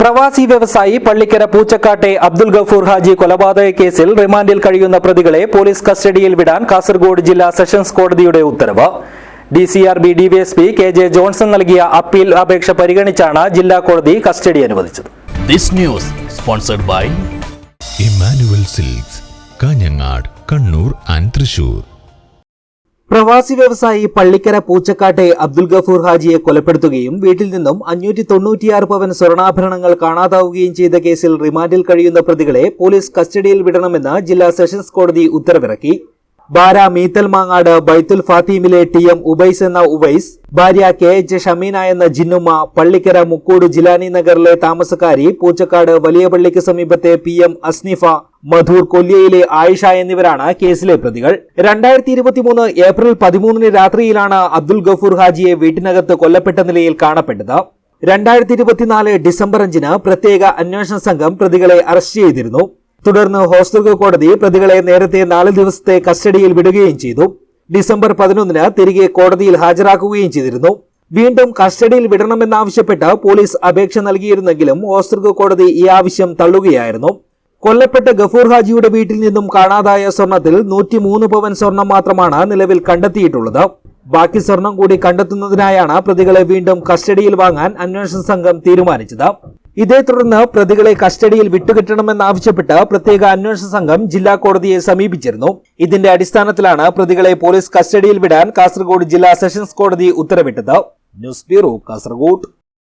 പ്രവാസി വ്യവസായി പള്ളിക്കര പൂച്ചക്കാട്ടെ അബ്ദുൽ ഗഫൂർ ഹാജി കൊലപാതക കേസിൽ റിമാൻഡിൽ കഴിയുന്ന പ്രതികളെ പോലീസ് കസ്റ്റഡിയിൽ വിടാൻ കാസർഗോഡ് ജില്ലാ സെഷൻസ് കോടതിയുടെ ഉത്തരവ്. D C R B DySP K J Johnson നൽകിയ അപ്പീൽ അപേക്ഷ പരിഗണിച്ചാണ് ജില്ലാ കോടതി കസ്റ്റഡി അനുവദിച്ചത്. This news sponsored by Emmanuel Silks Kanhangad Kannur and Thrissur പ്രവാസി വ്യവസായി പള്ളിക്കര പൂച്ചക്കാട്ടെ അബ്ദുൽ ഗഫൂർ ഹാജിയെ കൊലപ്പെടുത്തുകയും വീട്ടിൽ നിന്നും അഞ്ഞൂറ്റി തൊണ്ണൂറ്റിയാറ് പവൻ സ്വർണാഭരണങ്ങൾ കാണാതാവുകയും ചെയ്ത കേസിൽ റിമാൻഡിൽ കഴിയുന്ന പ്രതികളെ പോലീസ് കസ്റ്റഡിയിൽ വിടണമെന്ന് ജില്ലാ സെഷൻസ് കോടതി ഉത്തരവിറക്കി. ബാര മീത്തൽ മാങ്ങാട് ബൈത്തുൽ ഫാത്തീമിലെ ടി എം ഉബൈസ് എന്ന ഉബൈസ് ഭാര്യ കെ എച്ച് ഷമീന എന്ന ജിന്നുമ്മ പള്ളിക്കര മുക്കൂട് ജിലാനി നഗറിലെ താമസക്കാരി പൂച്ചക്കാട് വലിയ പള്ളിക്ക് സമീപത്തെ പി എം അസ്നിഫ മധൂർ കൊല്ലിയയിലെ ആയിഷ എന്നിവരാണ് കേസിലെ പ്രതികൾ. രണ്ടായിരത്തി ഇരുപത്തിമൂന്ന് ഏപ്രിൽ പതിമൂന്നിന് രാത്രിയിലാണ് അബ്ദുൽ ഗഫൂർ ഹാജിയെ വീട്ടിനകത്ത് കൊല്ലപ്പെട്ട നിലയിൽ കാണപ്പെട്ടത്. രണ്ടായിരത്തി ഇരുപത്തിനാല് ഡിസംബർ അഞ്ചിന് പ്രത്യേക അന്വേഷണ സംഘം പ്രതികളെ അറസ്റ്റ് ചെയ്തിരുന്നു. തുടർന്ന് ഹോസ്റ്റൽ കോടതി പ്രതികളെ നേരത്തെ നാല് ദിവസത്തെ കസ്റ്റഡിയിൽ വിടുകയും ചെയ്തു. ഡിസംബർ പതിനൊന്നിന് തിരികെ കോടതിയിൽ ഹാജരാക്കുകയും ചെയ്തിരുന്നു. വീണ്ടും കസ്റ്റഡിയിൽ വിടണമെന്നാവശ്യപ്പെട്ട് പോലീസ് അപേക്ഷ നൽകിയിരുന്നെങ്കിലും ഓസ്തൃക കോടതി ഈ ആവശ്യം തള്ളുകയായിരുന്നു. കൊല്ലപ്പെട്ട ഗഫൂർ ഹാജിയുടെ വീട്ടിൽ നിന്നും കാണാതായ സ്വർണത്തിൽ നൂറ്റിമൂന്ന് പവൻ സ്വർണം മാത്രമാണ് നിലവിൽ കണ്ടെത്തിയിട്ടുള്ളത്. ബാക്കി സ്വർണം കൂടി കണ്ടെത്തുന്നതിനായാണ് പ്രതികളെ വീണ്ടും കസ്റ്റഡിയിൽ വാങ്ങാൻ അന്വേഷണ സംഘം തീരുമാനിച്ചത്. ഇതേ തുടർന്ന് പ്രതികളെ കസ്റ്റഡിയിൽ വിട്ടുകിട്ടണമെന്നാവശ്യപ്പെട്ട് പ്രത്യേക അന്വേഷണ സംഘം ജില്ലാ കോടതിയെ സമീപിച്ചിരുന്നു. ഇതിന്റെ അടിസ്ഥാനത്തിലാണ് പ്രതികളെ പോലീസ് കസ്റ്റഡിയിൽ വിടാൻ കാസർഗോഡ് ജില്ലാ സെഷൻസ് കോടതി ഉത്തരവിട്ടത്. News bureau Kasaragod.